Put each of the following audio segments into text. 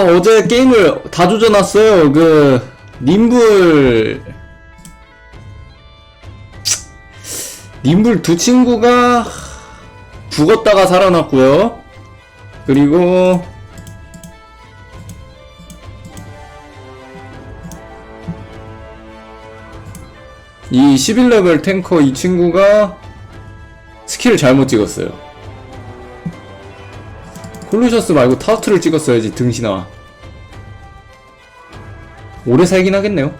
아 어제 게임을 다 조져놨어요. 그 님불. 님불 두 친구가 죽었다가 살아났고요. 그리고 이 11레벨 탱커 이 친구가 스킬을 잘못 찍었어요 콜루셔스 말고 타우트를 찍었어야지 등신아. 오래 살긴 하겠네요.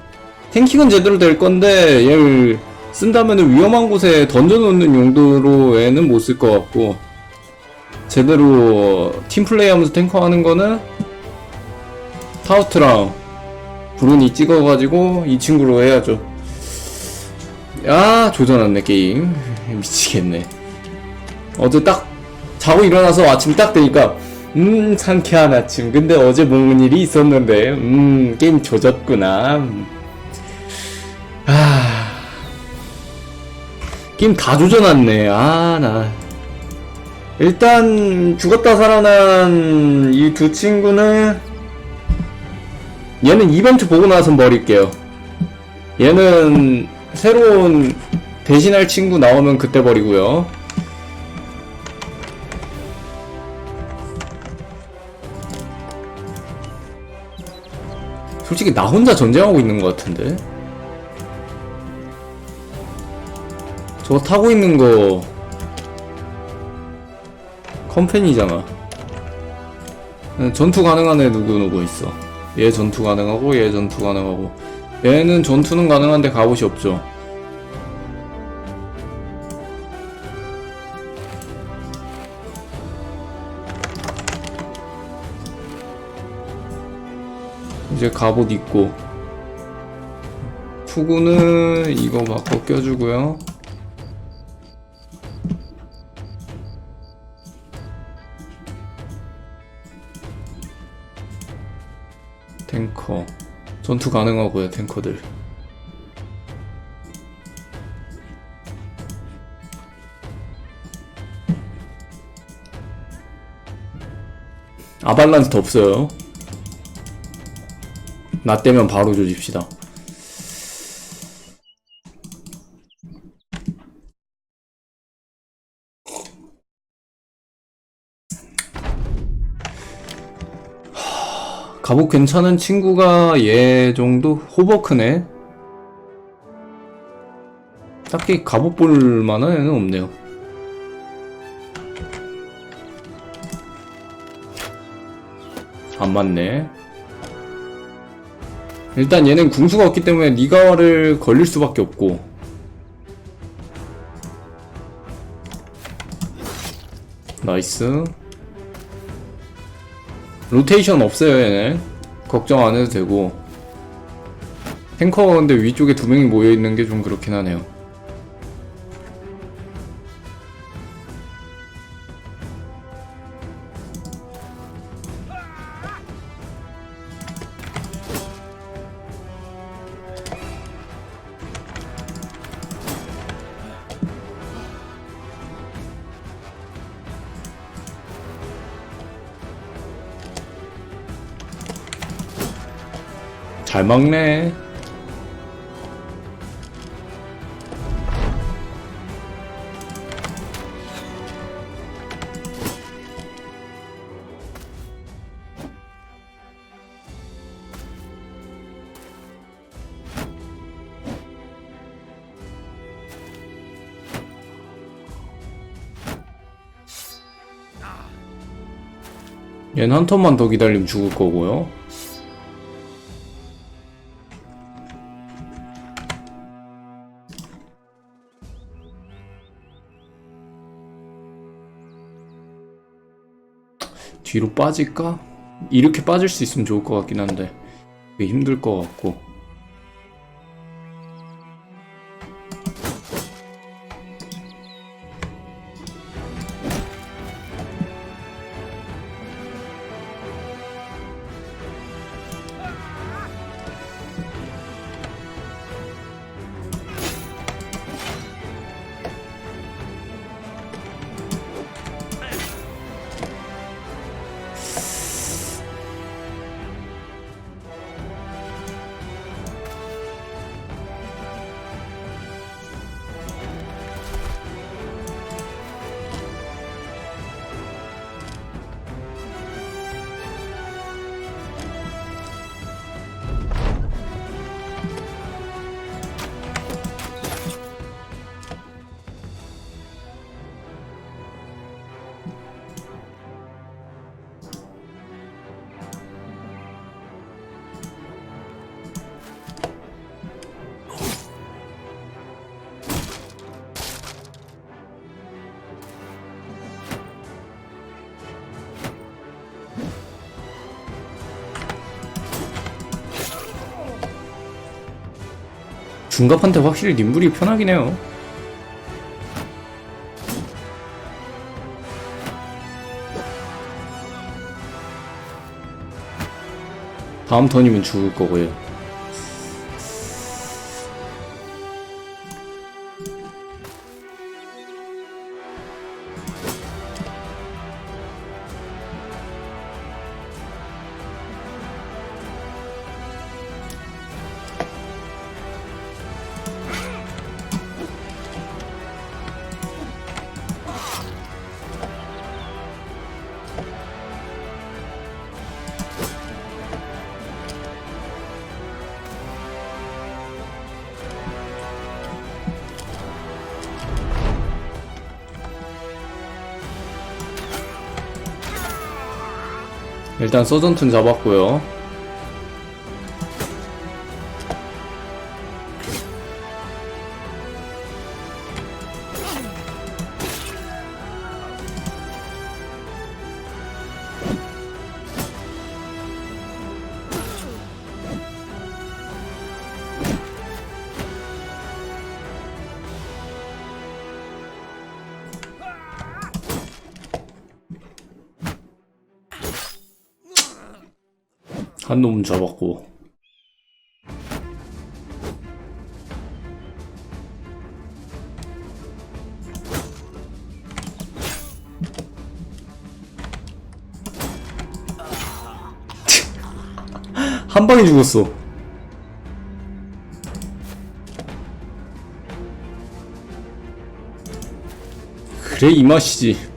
탱킹은 제대로 될 건데 얘를 쓴다면 위험한 곳에 던져놓는 용도로에는 못 쓸 것 같고 제대로 팀플레이 하면서 탱커 하는 거는 타우트랑 브룬이 찍어가지고 이 친구로 해야죠. 야 조져놨네 게임. 미치겠네. 어제 딱 자고 일어나서 아침 딱 되니까 음 상쾌한 아침. 근데 어제 먹은 일이 있었는데 음 게임 조졌구나. 음. 아. 게임 다 조져놨네. 아 나. 일단 죽었다 살아난 이 두 친구는 얘는 이벤트 보고 나서 버릴게요. 얘는 새로운 대신할 친구 나오면 그때 버리고요 솔직히 나 혼자 전쟁하고 있는 것 같은데. 저거 타고 있는 거 컴팬이잖아. 전투 가능한 애 누구누구 있어? 얘 전투 가능하고 얘 전투 가능하고. 얘는 전투는 가능한데 갑옷이 없죠 이제 갑옷 있고. 투구는 이거 바꿔 껴주고요. 탱커. 전투 가능하고요 탱커들. 아발란스도 없어요 나 때면 바로 조집시다. 하, 갑옷 괜찮은 친구가 얘 정도 호버크네. 딱히 갑옷 볼 만한 애는 없네요. 안 맞네. 일단 얘는 궁수가 없기 때문에 니가와를 걸릴 수밖에 없고. 나이스. 로테이션 없어요 얘는 걱정 안 해도 되고. 탱커가 근데 위쪽에 두 명이 모여있는 게 좀 그렇긴 하네요 잘 막네. 얘는 한 턴만 더 기다리면 죽을 거고요 뒤로 빠질까? 이렇게 빠질 수 있으면 좋을 것 같긴 한데 힘들 것 같고 중갑한테 확실히 님불이 편하긴 해요. 다음 턴이면 죽을 거고요. 일단 서전툰 잡았고요. 한 놈은 잡았고. 한 방에 죽었어. 그래 이 맛이지.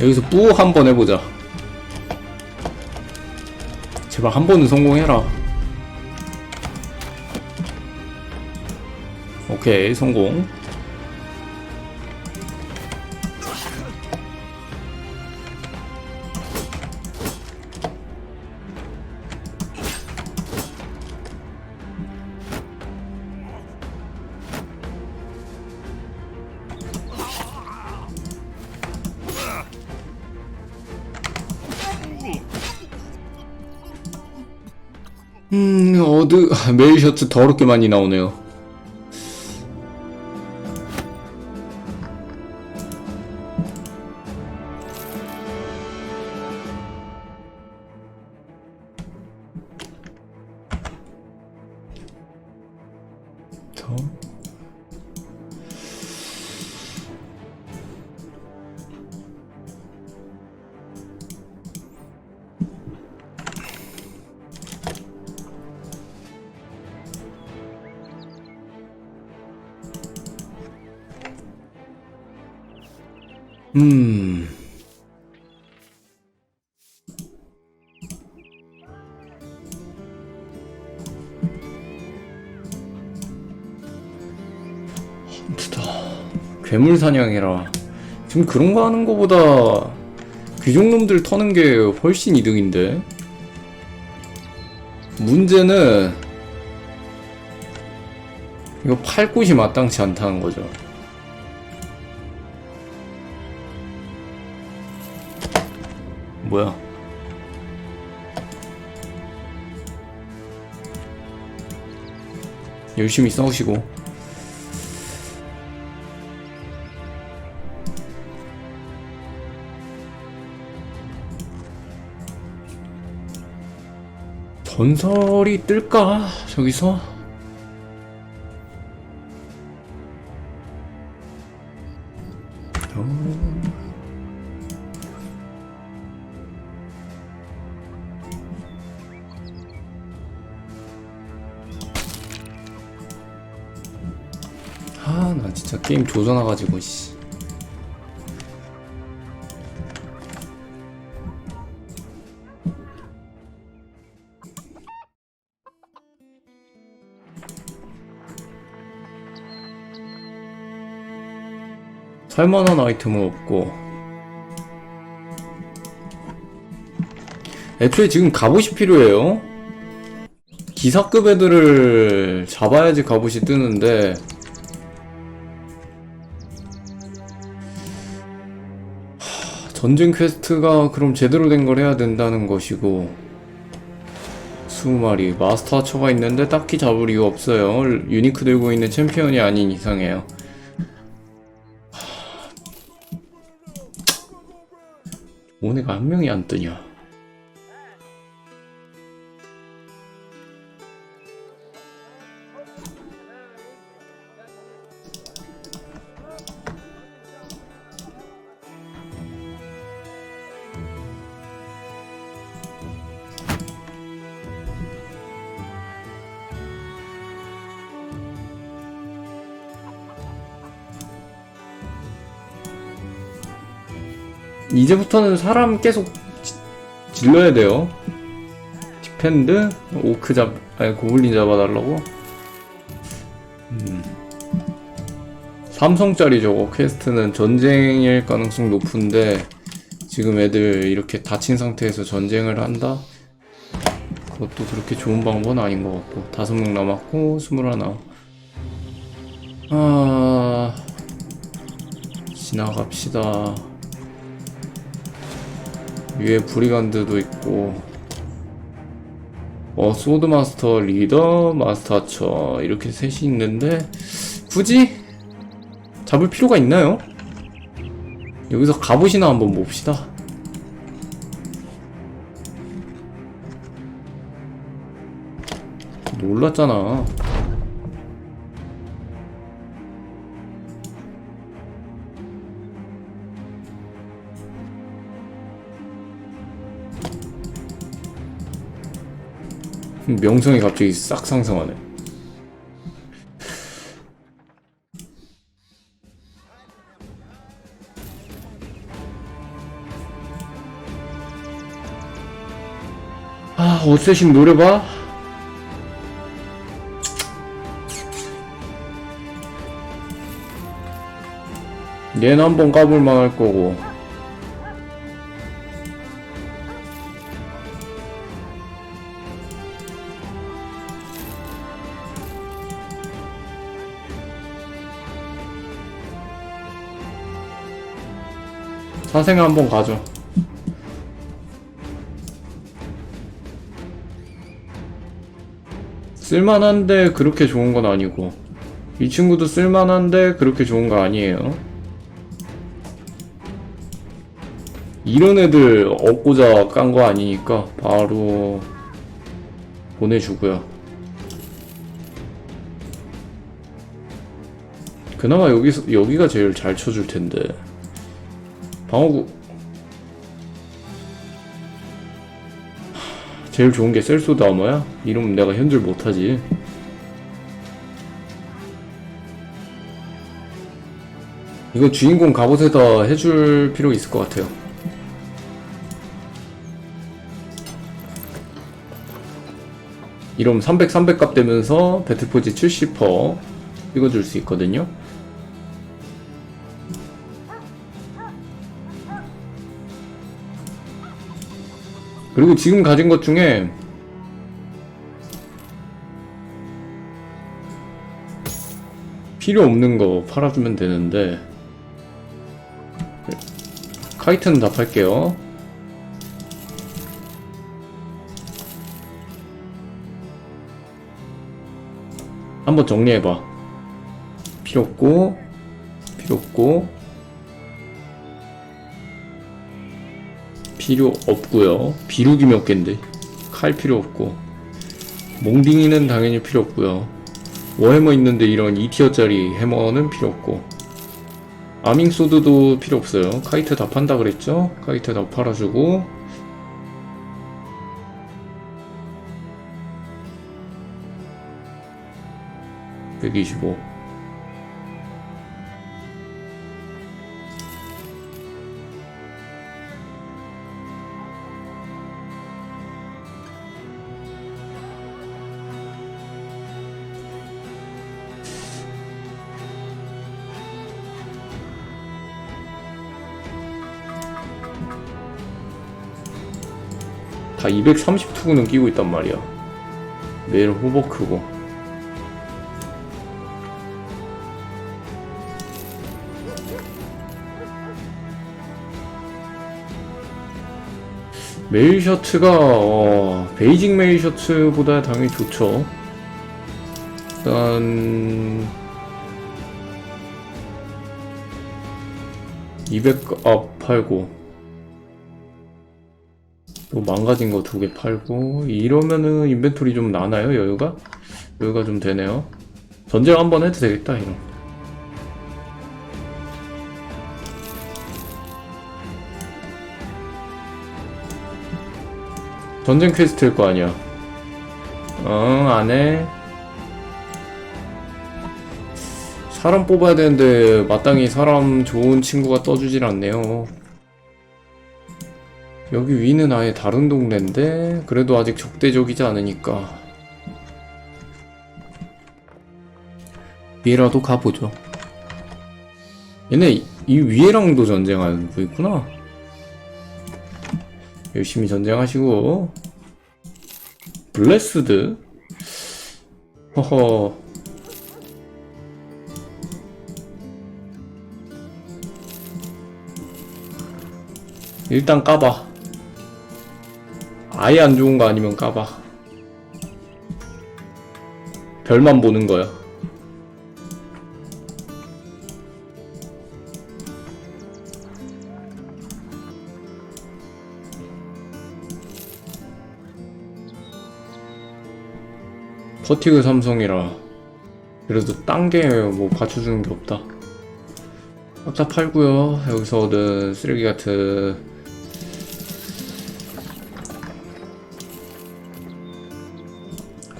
여기서 뿌 한번 해보자. 제발 한 번은 성공해라. 오케이, 성공. 메일 셔츠 더럽게 많이 나오네요. 저. 음. 괴물 사냥해라. 지금 그런 거 하는 거보다 귀족놈들 터는 게 훨씬 이득인데. 문제는 이거 팔 곳이 마땅치 않다는 거죠. 뭐야? 열심히 싸우시고. 전설이 뜰까? 저기서 조져놔가지고 씨. 살만한 아이템은 없고. 애초에 지금 갑옷이 필요해요. 기사급 애들을 잡아야지 갑옷이 뜨는데 전쟁 퀘스트가 그럼 제대로 된 걸 해야 된다는 것이고 20마리 마스터 하처가 있는데 딱히 잡을 이유 없어요 유니크 들고 있는 챔피언이 아닌 이상해요 오네가 한 명이 안 뜨냐? 이제부터는 사람 계속 지- 질러야 돼요. 디펜드 오크 잡 아니 고블린 잡아달라고. 음. 삼성짜리 저거 퀘스트는 전쟁일 가능성 높은데 지금 애들 이렇게 다친 상태에서 전쟁을 한다? 그것도 그렇게 좋은 방법은 아닌 것 같고 다섯 명 남았고 스물하나 아 지나갑시다 위에 브리간드도 있고. 어 소드마스터 리더 마스터 하처 이렇게 셋이 있는데 굳이 잡을 필요가 있나요? 여기서 갑옷이나 한번 봅시다. 놀랐잖아 명성이 갑자기 싹 상승하네. 아, 어쌔신 노려봐? 얘는 한번 까볼만 할 거고. 사생 한번 가죠. 쓸만한데 그렇게 좋은 건 아니고 이 친구도 쓸만한데 그렇게 좋은 거 아니에요. 이런 애들 얻고자 깐 거 아니니까 바로 보내주고요. 그나마 여기서 여기가 제일 잘 쳐줄 텐데. 방어구. 하, 제일 좋은 게 셀소드 아머야? 이러면 내가 현질 못하지. 이거 주인공 갑옷에다 해줄 필요 있을 것 같아요. 이러면 300, 300 값 되면서 배틀포지 70% 찍어줄 수 있거든요 그리고 지금 가진 것 중에 필요 없는 거 팔아주면 되는데 카이트는 다 팔게요. 한번 정리해봐. 필요 없고, 필요 없고, 필요 없고요. 비루기 몇 개인데 칼 필요 없고, 몽딩이는 당연히 필요 없고요. 워해머 있는데 이런 2티어짜리 해머는 필요 없고, 아밍 소드도 필요 없어요. 카이트 다 판다 그랬죠? 카이트 다 팔아주고, (125) 다 230투구는 끼고 있단 말이야. 매일 호버크고. 메일 셔츠가 어, 베이징 메일 셔츠보다 당연히 좋죠. 일단 200업 팔고 또 망가진 거 두 개 팔고 이러면은 인벤토리 좀 나나요 여유가? 여유가 좀 되네요. 전쟁 한번 해도 되겠다 이런. 전쟁 퀘스트일 거 아니야. 응 안해. 사람 뽑아야 되는데 마땅히 사람 좋은 친구가 떠주질 않네요 여기 위는 아예 다른 동네인데 그래도 아직 적대적이지 않으니까. 위에라도 가보죠. 얘네 이- 이 위에랑도 전쟁하고 있구나. 열심히 전쟁하시고. 블레스드? 허허. 일단 까봐 아예 안 좋은 거 아니면 까봐. 별만 보는 거야. 퍼티그 삼성이라 그래도 딴 게 뭐 받쳐주는 게 없다. 싹다 팔고요. 여기서 얻은 쓰레기 같은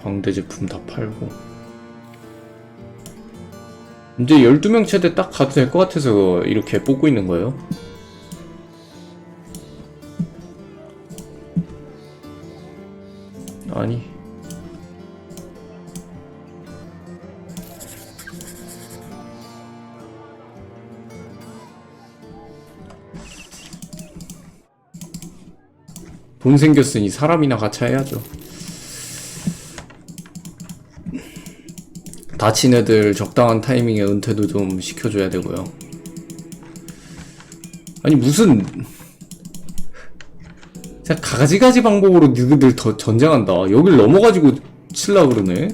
광대 제품 다 팔고. 이제 12명 최대 딱 가도 될 것 같아서 이렇게 뽑고 있는 거예요. 아니. 돈 생겼으니 사람이나 같이 해야죠 다친 애들 적당한 타이밍에 은퇴도 좀 시켜줘야 되고요. 아니 무슨 그냥 가지가지 방법으로 너희들 더 전쟁한다. 여길 넘어가지고 칠라 그러네.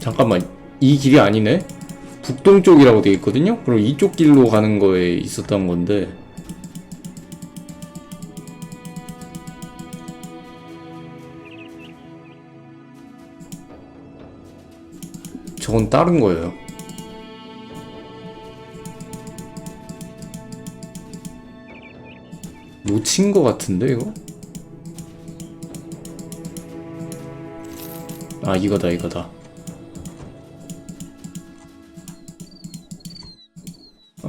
잠깐만 이 길이 아니네. 북동쪽이라고 되어 있거든요. 그럼 이쪽 길로 가는 거에 있었던 건데. 저건 다른 거예요. 놓친 거 같은데 이거? 아 이거다 이거다.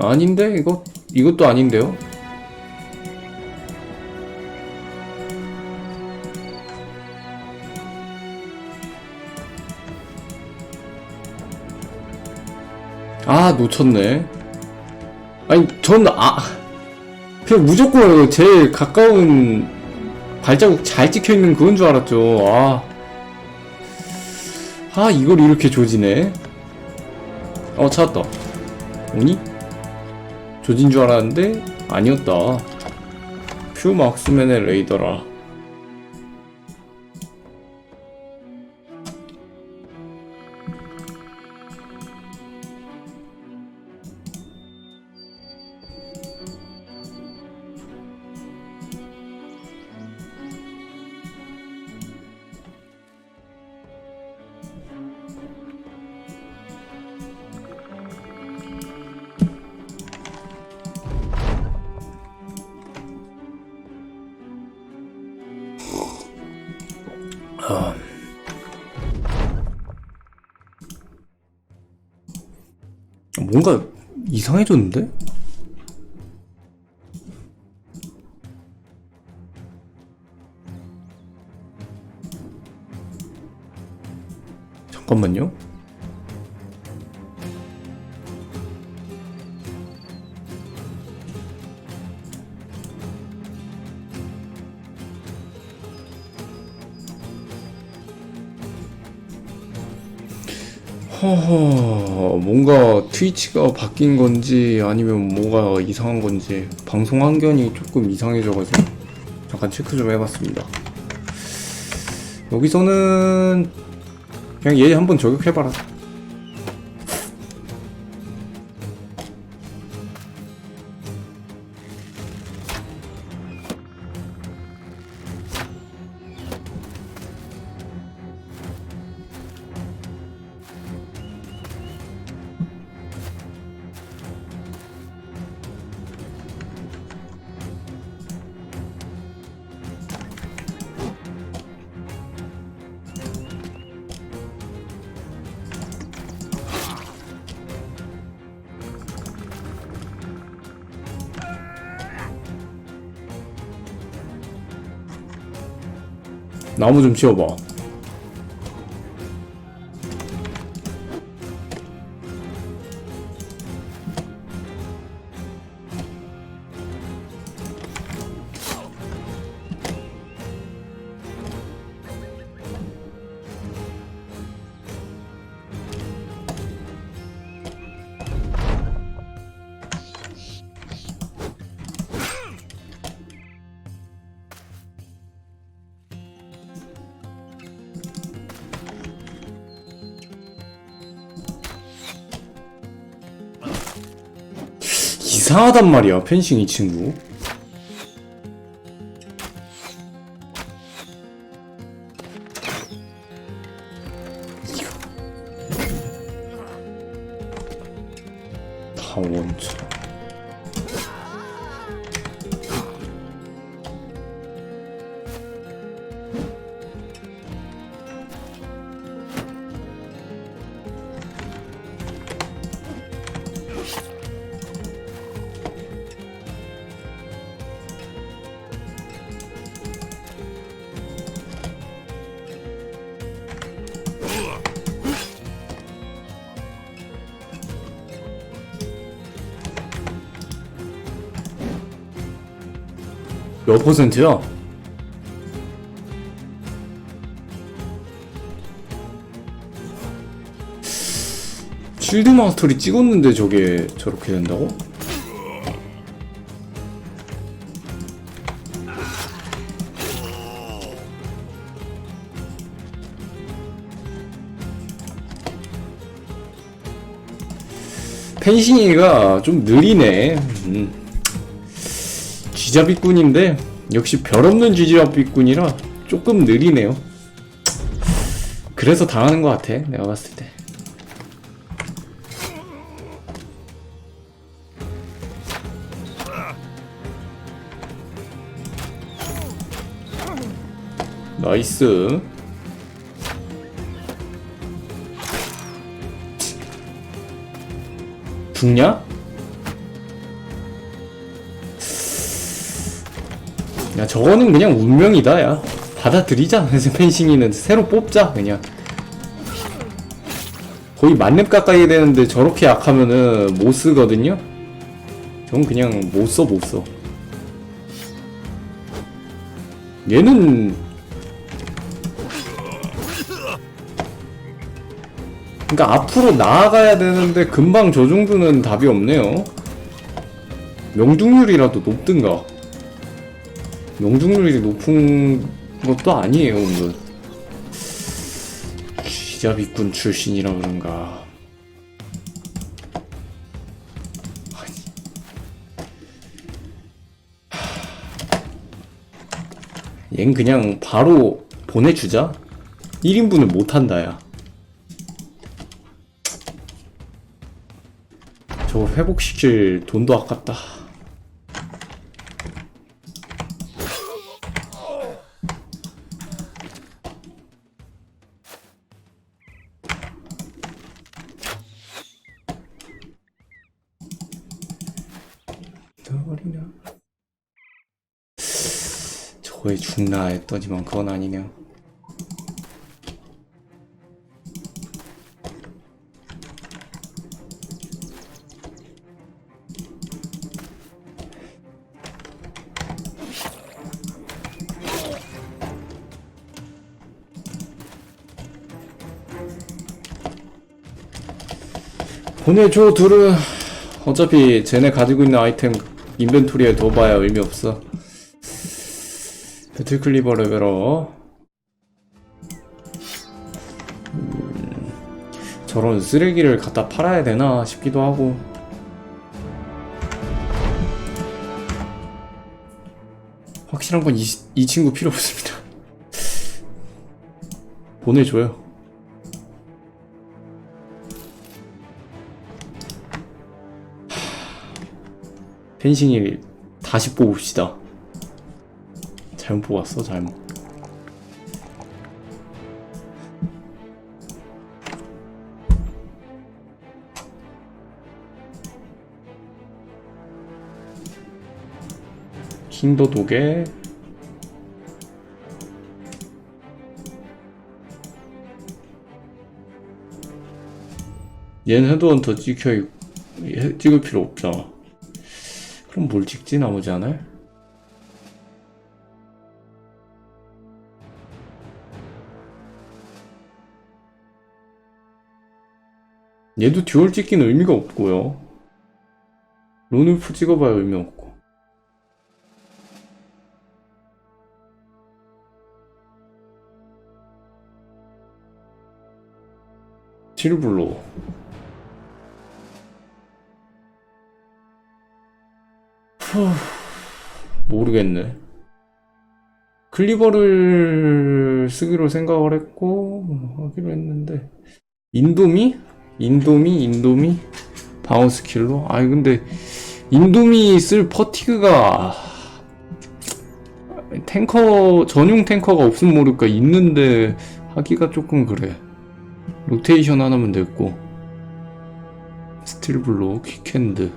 아닌데? 이거? 이것도 아닌데요? 아 놓쳤네. 아니 전 아 그냥 무조건 제일 가까운 발자국 잘 찍혀있는 그건 줄 알았죠. 아, 아 이걸 이렇게 조지네. 어 찾았다. 오니? 조진 줄 알았는데 아니었다. 퓨 막스맨의 레이더라 이상해졌는데? 허허, 뭔가 트위치가 바뀐 건지 아니면 뭐가 이상한 건지 방송 환경이 조금 이상해져가지고 잠깐 체크 좀 해봤습니다. 여기서는 그냥 얘 한번 저격해봐라. 나무 좀 치워봐. 이상하단 말이야, 펜싱 이 친구. 몇 퍼센트야? 실드 마스터리 찍었는데 저게 저렇게 된다고? 펜싱이가 좀 느리네. 음. 쥐잡이꾼인데 역시 별 없는 쥐잡이꾼이라 조금 느리네요. 그래서 당하는 것 같아. 내가 봤을 때. 나이스. 죽냐? 야 저거는 그냥 운명이다 야 받아들이자 펜싱이는 새로 뽑자 그냥 거의 만렙 가까이 되는데 저렇게 약하면은 못 쓰거든요? 전 그냥 못 써, 못 써. 얘는 그러니까 앞으로 나아가야 되는데 금방 저 정도는 답이 없네요. 명중률이라도 높든가. 명중률이 높은 것도 아니에요, 은근. 기자비꾼 출신이라 그런가. 얜 그냥 바로 보내주자. 1인분을 못한다, 야. 저거 회복시킬 돈도 아깝다. 거에 죽나 했더니만 그건 아니네요. 보내줘 둘은 어차피 쟤네 가지고 있는 아이템 인벤토리에 둬봐야 의미 없어 배틀 클리버 레벨업 음, 저런 쓰레기를 갖다 팔아야 되나 싶기도 하고. 확실한 건이 친구 필요 없습니다. 보내줘요. 펜싱이 다시 뽑읍시다. 잘못 뽑았어, 잘못. 킹도 도개. 얘는 헤드헌터 찍혀 있, 찍을 필요 없잖아. 그럼 뭘 찍지 나머지 하나? 얘도 듀얼 찍기는 의미가 없고요. 론울프 찍어봐야 의미 없고. 칠블로 모르겠네. 클리버를 쓰기로 생각을 했고 하기로 했는데 인도미? 인도미? 인도미? 방어 스킬로? 아니 근데 인도미 쓸 퍼티그가 탱커 전용 탱커가 없으면 모를까 있는데 하기가 조금 그래. 로테이션 하나면 됐고 스틸블로 퀵핸드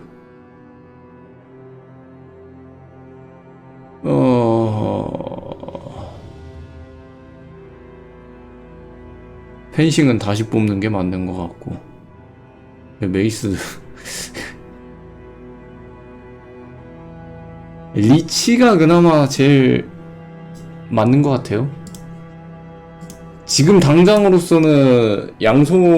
어... 펜싱은 다시 뽑는 게 맞는 것 같고 메이스 리치가 그나마 제일 맞는 것 같아요. 지금 당장으로서는 양손